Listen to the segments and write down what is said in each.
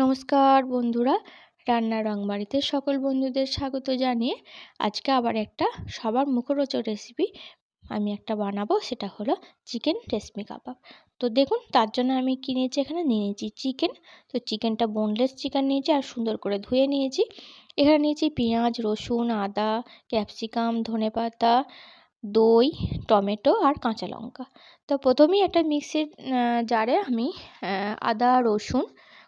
নমস্কার বন্ধুরা। রান্নার রংবাড়িতে সকল বন্ধুদের স্বাগত জানিয়ে আজকে আবার একটা সবার মুখরোচক রেসিপি আমি একটা বানাবো, সেটা হলো চিকেন রেশমি কাবাব। তো দেখুন, তার জন্য আমি কী নিয়েছি এখানে? নিয়ে নিয়েছি চিকেন তো চিকেনটা বোনলেস চিকেন নিয়েছি আর সুন্দর করে ধুয়ে নিয়েছি। এখানে নিয়েছি পেঁয়াজ, রসুন, আদা ক্যাপসিকাম ধনেপাতা দই, টমেটো আর কাঁচা লঙ্কা। তো প্রথমেই একটা মিক্সির জারে আমি আদা, রসুন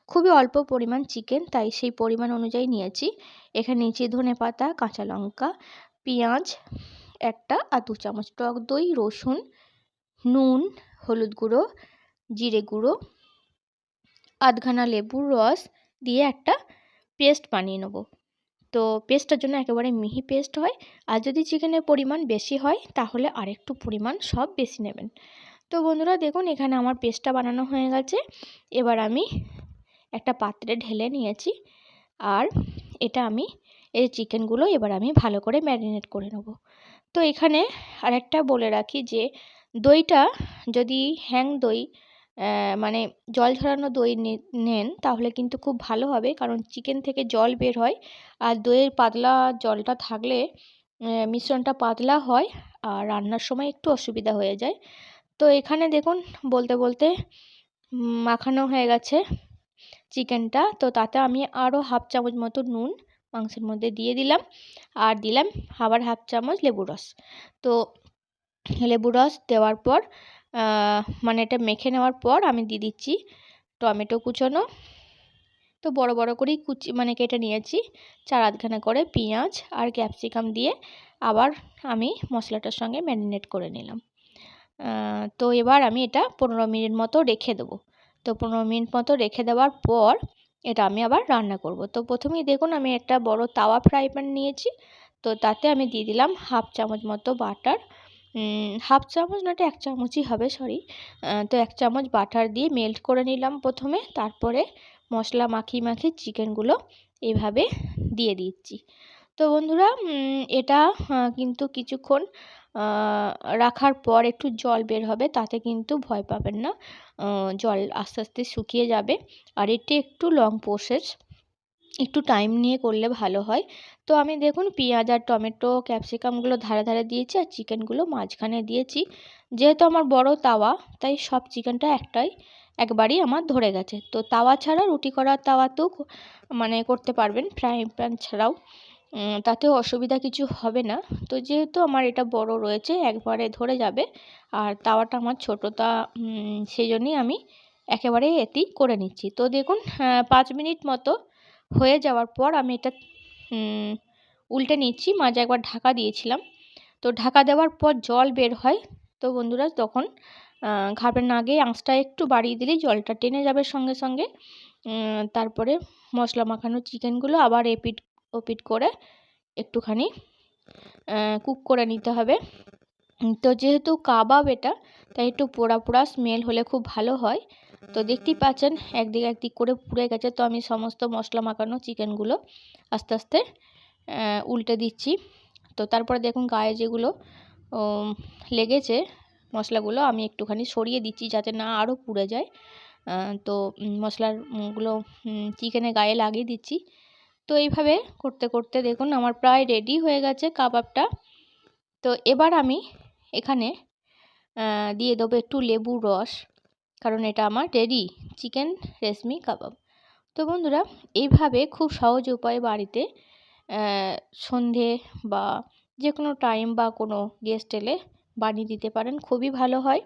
খুবই অল্প পরিমাণ চিকেন, তাই সেই পরিমাণ অনুযায়ী নিয়েছি। এখানে নিয়েছি ধনে পাতা, কাঁচা লঙ্কা, পেঁয়াজ একটা আর দু চামচ টক দই, রসুন, নুন, হলুদ গুঁড়ো, জিরে গুঁড়ো, আধখানা লেবুর রস দিয়ে একটা পেস্ট বানিয়ে নেব। তো পেস্টটার জন্য একেবারে মিহি পেস্ট হয়। আর যদি চিকেনের পরিমাণ বেশি হয়, তাহলে আরেকটু পরিমাণ সব বেশি নেবেন। তো বন্ধুরা, দেখুন এখানে আমার পেস্টটা বানানো হয়ে গেছে। এবার আমি একটা পাত্রে ঢেলে নিয়েছি। আর এটা আমি, এই চিকেনগুলো এবার আমি ভালো করে ম্যারিনেট করে নেব। তো এখানে আরেকটা বলে রাখি যে, দইটা যদি হ্যাং দই মানে জল ঝরানো দই নেন তাহলে কিন্তু খুব ভালো হবে। কারণ চিকেন থেকে জল বের হয়। আর দইয়ের পাতলা জলটা থাকলে মিশ্রণটা পাতলা হয় আর রান্নার সময় একটু অসুবিধা হয়ে যায়। তো এখানে দেখুন, বলতে বলতে মাখানো হয়ে গেছে। চিকেনটা। তো তাতে আমি আরও হাফ চামচ মতো নুন মাংসের মধ্যে দিয়ে দিলাম। আর দিলাম আবার হাফ চামচ লেবু রস। তো লেবু রস দেওয়ার পর মানে এটা মেখে নেওয়ার পর আমি দিয়ে দিচ্ছি টমেটো কুচোনো। তো বড় বড় করেই কুচি মানে কেটে নিয়েছি। চার আধখানা করে পেঁয়াজ আর ক্যাপসিকাম দিয়ে আবার আমি মশলাটার সঙ্গে ম্যারিনেট করে নিলাম। তো এবার আমি এটা পনেরো মিনিট মতো রেখে দেবো। তো পনেরো মিনিট মতো রেখে দেওয়ার পর এটা আমি আবার রান্না করব। তো প্রথমেই দেখুন আমি একটা বড় তাওয়া ফ্রাই প্যান নিয়েছি। তো তাতে আমি দিয়ে দিলাম হাফ চামচ মতো বাটার। হাফ চামচ না এক চামচই হবে, সরি। তো এক চামচ বাটার দিয়ে মেল্ট করে নিলাম প্রথমে। তারপরে মশলা মাখিয়ে মাখিয়ে চিকেনগুলো এভাবে দিয়ে দিচ্ছি। তো বন্ধুরা এটা কিন্তু কিছুক্ষণ রাখার পর একটু জল বের হবে, তাতে কিন্তু ভয় পাবেন না। জল আস্তে আস্তে শুকিয়ে যাবে। আর এটি একটু লং প্রসেস একটু টাইম নিয়ে করলে ভালো হয়। তো আমি দেখুন পেঁয়াজ আর টমেটো ক্যাপসিকামগুলো ধারে ধারে দিয়েছি আর চিকেনগুলো মাঝখানে দিয়েছি। যেহেতু আমার বড় তাওয়া, তাই সব চিকেনটা একটাই, একবারই আমার ধরে গেছে। তো তাওয়া ছাড়া রুটি করার তাওয়াতেও মানে করতে পারবেন ফ্রাই প্যান ছাড়াও। তাতেও অসুবিধা কিছু হবে না। তো যেহেতু আমার এটা বড় রয়েছে, একবারে ধরে যাবে। আর তাওয়াটা আমার ছোটো, তা সেই জন্যই আমি একেবারে এতেই করে নিচ্ছি। তো দেখুন পাঁচ মিনিট মতো হয়ে যাওয়ার পর আমি এটা উল্টে নিচ্ছি। মাঝে একবার ঢাকা দিয়েছিলাম। তো ঢাকা দেওয়ার পর জল বের হয়। তো বন্ধুরা, তখন ঘাবের আগে আঁচটা একটু বাড়িয়ে দিলেই জলটা টেনে যাবে সঙ্গে সঙ্গে। তারপরে মশলা মাখানো চিকেনগুলো আবার এপিট ওপিট করে একটুখানি কুক করে নিতে হবে। তো যেহেতু কাবাব এটা, তাই একটু পোড়া পোড়া স্মেল হলে খুব ভালো হয়। তো দেখতেই পাচ্ছেন, একদিক একদিক করে পুড়ে গেছে। তো আমি সমস্ত মশলা মাখানো চিকেনগুলো আস্তে আস্তে উল্টে দিচ্ছি। তো তারপরে দেখুন গায়ে যেগুলো লেগেছে মশলাগুলো, আমি একটুখানি সরিয়ে দিচ্ছি যাতে না আরও পুড়ে যায়। তো মশলারগুলো চিকেনে গায়ে লাগিয়ে দিচ্ছি। তো এইভাবে করতে করতে দেখুন আমার প্রায় রেডি হয়ে গেছে কাবাবটা। তো এবার আমি এখানে দিয়ে দেবো একটু লেবুর রস, কারণ এটা আমার রেডি চিকেন রেশমি কাবাব। তো বন্ধুরা, এইভাবে খুব সহজ উপায়ে বাড়িতে সন্ধে বা যে কোনো টাইম বা কোনো গেস্ট এলে বানিয়ে দিতে পারেন, খুবই ভালো হয়।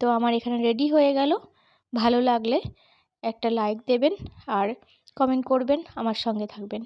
তো আমার এখানে রেডি হয়ে গেল। ভালো লাগলে একটা লাইক দেবেন আর কমেন্ট করবেন আমার সঙ্গে থাকবেন।